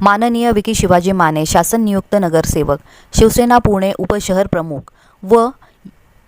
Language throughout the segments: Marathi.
माननीय विकी शिवाजी माने शासन नियुक्त नगरसेवक शिवसेना पुणे उपशहर प्रमुख व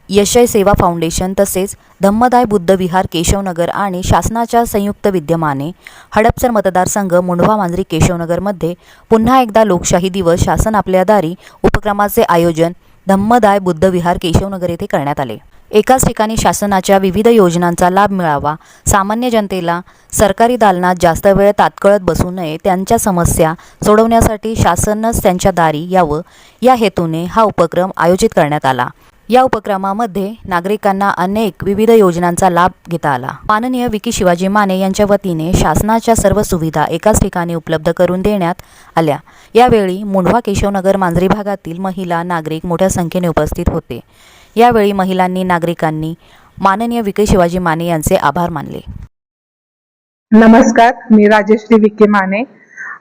यशय सेवा फाउंडेशन तसेच धम्मदाय बुद्ध विहार केशवनगर आणि शासनाच्या संयुक्त विद्यमाने हडपसर मतदारसंघ मुंढवा मांजरी केशवनगरमध्ये पुन्हा एकदा लोकशाही दिवस शासन आपल्या दारी उपक्रमाचे आयोजन धम्मदाय बुद्ध विहार केशवनगर येथे करण्यात आले. एकाच ठिकाणी शासनाच्या विविध योजनांचा लाभ मिळावा. सामान्य जनतेला सरकारी दालनात जास्त वेळ तात्कळत बसू नये त्यांच्या समस्या सोडवण्यासाठी शासनच त्यांच्या दारी यावं. या हेतूने हा उपक्रम आयोजित करण्यात आला. या उपक्रमामध्ये नागरिकांना अनेक विविध योजनांचा लाभ घेता आला. माननीय विकी शिवाजी माने यांच्या वतीने शासनाच्या सर्व सुविधा एकाच ठिकाणी उपलब्ध करून देण्यात आल्या. यावेळी मुंढवा केशवनगर मांजरी भागातील महिला नागरिक मोठ्या संख्येने उपस्थित होते. यावेळी महिलांनी नागरिकांनी माननीय विके शिवाजी माने यांचे आभार मानले. नमस्कार मी राजेश्री विखे माने.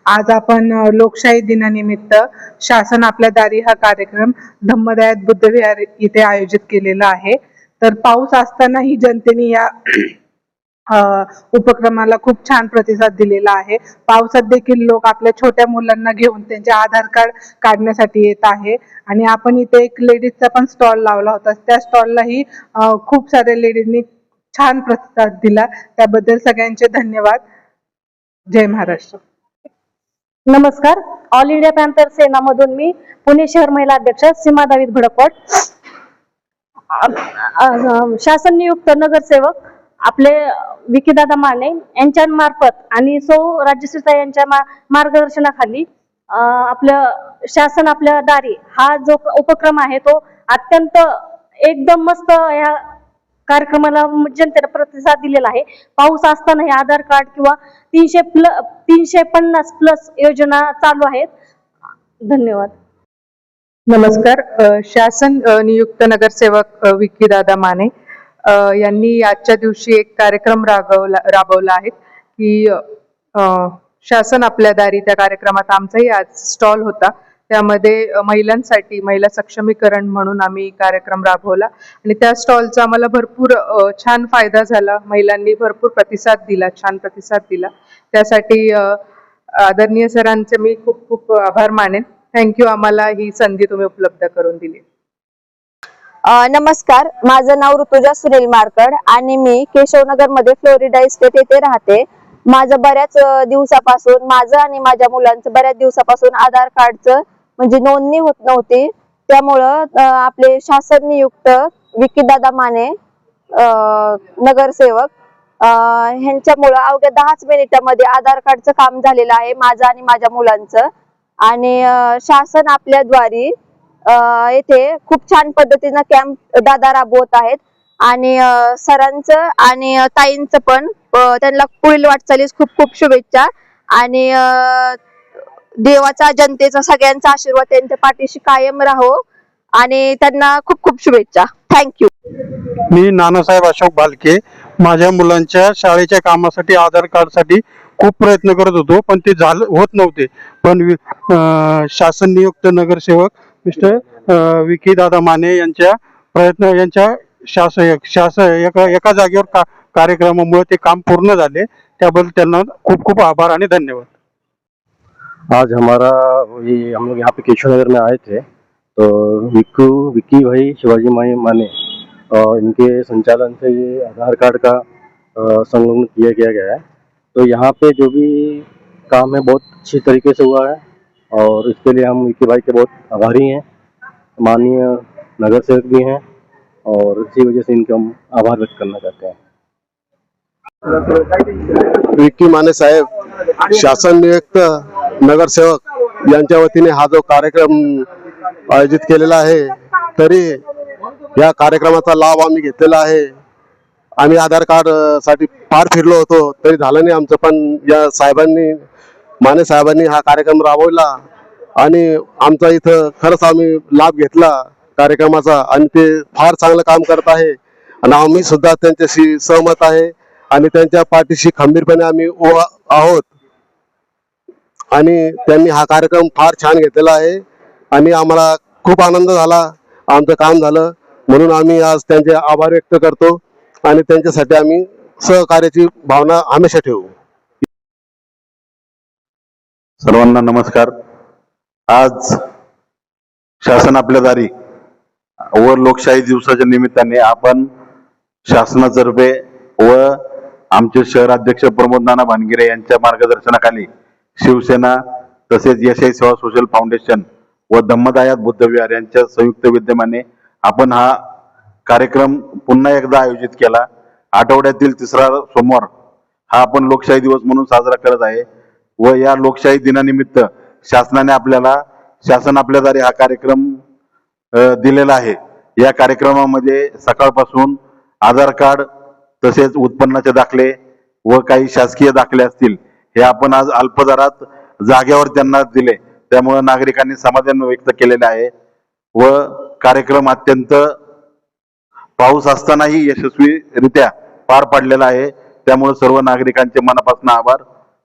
आज आपण लोकशाही दिनानिमित्त शासन आपल्या दारी हा कार्यक्रम धम्मदायात बुद्धविहार इथे आयोजित केलेला आहे. तर पाऊस असतानाही जनतेने या उपक्रमाला खूप छान प्रतिसाद दिलेला आहे. पावसात देखील लोक आपल्या छोट्या मुलांना घेऊन त्यांचे आधार कार्ड काढण्यासाठी येत आहे. आणि आपण इथे एक लेडीजचा पण स्टॉल लावला होता. त्या स्टॉललाही खूप साऱ्या लेडीजनी छान प्रतिसाद दिला. त्याबद्दल सगळ्यांचे धन्यवाद. जय महाराष्ट्र. नमस्कार. ऑल इंडिया पॅन्थर सेनामधून मी पुणे शहर महिला अध्यक्ष सीमा दावीद भडकवट शासन नियुक्त नगरसेवक आपले विकीदादा माने यांच्या मार्फत आणि सौ राज्यश्रीता यांच्या मार्गदर्शनाखाली आपलं शासन आपल्या दारी हा जो उपक्रम आहे तो अत्यंत एकदम मस्त या कार्यक्रमाला जनतेने प्रतिसाद दिलेला आहे. पाऊस असताना हे आधार कार्ड किंवा तीनशे प्ल तीनशे पन्नास प्लस योजना चालू आहेत. धन्यवाद. नमस्कार शासन नियुक्त नगरसेवक विकीदादा माने. यांनी आजच्या दिवशी एक कार्यक्रम राबवला राबवला आहे की शासन आपल्या दारी त्या कार्यक्रमात आमचाही आज स्टॉल होता. त्यामध्ये महिलांसाठी महिला सक्षमीकरण म्हणून आम्ही कार्यक्रम राबवला. आणि त्या स्टॉलचा आम्हाला भरपूर छान फायदा झाला. महिलांनी भरपूर प्रतिसाद दिला छान प्रतिसाद दिला. त्यासाठी आदरणीय सरांचे मी खूप खूप आभार मानेन. थँक्यू आम्हाला ही संधी तुम्ही उपलब्ध करून दिली. नमस्कार. माझं नाव ऋतुजा सुनील मारकड आणि मी केशवनगरमध्ये फ्लोरिडा इस्टेट येथे राहते. माझं बऱ्याच दिवसापासून माझं आणि माझ्या मुलांचं बऱ्याच दिवसापासून आधार कार्डचं म्हणजे नोंदणी होत नव्हती. त्यामुळं आपले शासन नियुक्त विकीदादा माने नगरसेवक ह्यांच्यामुळं अवघ्या दहाच मिनिटामध्ये आधार कार्डचं काम झालेलं आहे माझं आणि माझ्या मुलांचं. आणि शासन आपल्याद्वारे येथे खूप छान पद्धतीनं कॅम्प दादा राबवत आहेत. आणि सरांचं आणि ताईंच ताईंचं पण त्यांना पुढील वाटचालीस खूप खूप शुभेच्छा. आणि देवाचा जनतेचा सगळ्यांचा आशीर्वाद त्यांच्या पाठीशी कायम राहो. आणि त्यांना खूप खूप शुभेच्छा. थँक्यू मी नानासाहेब अशोक भालके माझ्या मुलांच्या शाळेच्या कामासाठी आधार कार्डसाठी खूप प्रयत्न करत होतो पण ते झालं होत नव्हते. पण अं, शासन नियुक्त नगरसेवक मिस्टर विकी दादा माने यांच्या प्रयत्न यांच्या शासक शासक एका एका जागेवर का कार्यक्रमामुळे ते काम पूर्ण झाले. त्याबद्दल त्यांना खूप खूप आभार आणि धन्यवाद. आज हमारा ये हम लोग यहाँ पे केशव नगर में आए थे तो विक्कू विक्की भाई शिवाजी माई माने और इनके संचालन से ये आधार कार्ड का संलग्न किया गया गया है। तो यहाँ पे जो भी काम है बहुत अच्छी तरीके से हुआ है। और इसके लिए हम विक्की भाई के बहुत आभारी हैं। माननीय नगर सेवक भी हैं और इसी वजह से इनका हम आभार व्यक्त करना चाहते हैं। विक्की माने साहेब शासन नियुक्त नगरसेवक यांच्या वतीने हा जो कार्यक्रम आयोजित केलेला आहे तरी या कार्यक्रमाचा लाभ आम्ही घेतलेला आहे. आम्ही आधार कार्डसाठी फार फिरलो होतो तरी झालं नाही आमचं पण या साहेबांनी माने साहेबांनी हा कार्यक्रम राबवला आणि आमचा इथं खरंच आम्ही लाभ घेतला कार्यक्रमाचा आणि ते फार चांगलं काम करत आहे. आणि आम्ही सुद्धा त्यांच्याशी सहमत आहे आणि त्यांच्या पाठीशी खंबीरपणे आम्ही उभा आहोत. आणि त्यांनी हा कार्यक्रम फार छान घेतलेला आहे आणि आम्हाला खूप आनंद झाला आमचं काम झालं. म्हणून आम्ही आज त्यांचे आभार व्यक्त करतो आणि त्यांच्यासाठी आम्ही सहकार्याची भावना हमेशा ठेवू. सर्वांना नमस्कार. आज शासन आपल्या दारी व लोकशाही दिवसाच्या निमित्ताने आपण शासनातर्फे व आमचे शहराध्यक्ष प्रमोद नाना भानगिरे यांच्या मार्गदर्शनाखाली शिवसेना तसेच यशाई सेवा सोशल फाउंडेशन व धम्मदायात बुद्धविहार यांच्या संयुक्त विद्यमाने आपण हा कार्यक्रम पुन्हा एकदा आयोजित केला. आठवड्यातील तिसरा सोमवार हा आपण लोकशाही दिवस म्हणून साजरा करत आहे. व या लोकशाही दिनानिमित्त शासनाने आपल्याला शासन आपल्याद्वारे हा कार्यक्रम दिलेला आहे. या कार्यक्रमामध्ये सकाळपासून आधार कार्ड तसेच उत्पन्नाचे दाखले व काही शासकीय दाखले असतील हे आपण आज अल्पदरात जागेवर त्यांना दिले. त्यामुळे नागरिकांनी समाधान व्यक्त केलेले आहे व कार्यक्रम अत्यंत पाऊस असतानाही यशस्वीरित्या पार पाडलेला आहे. त्यामुळे सर्व नागरिकांचे मनापासून आभार.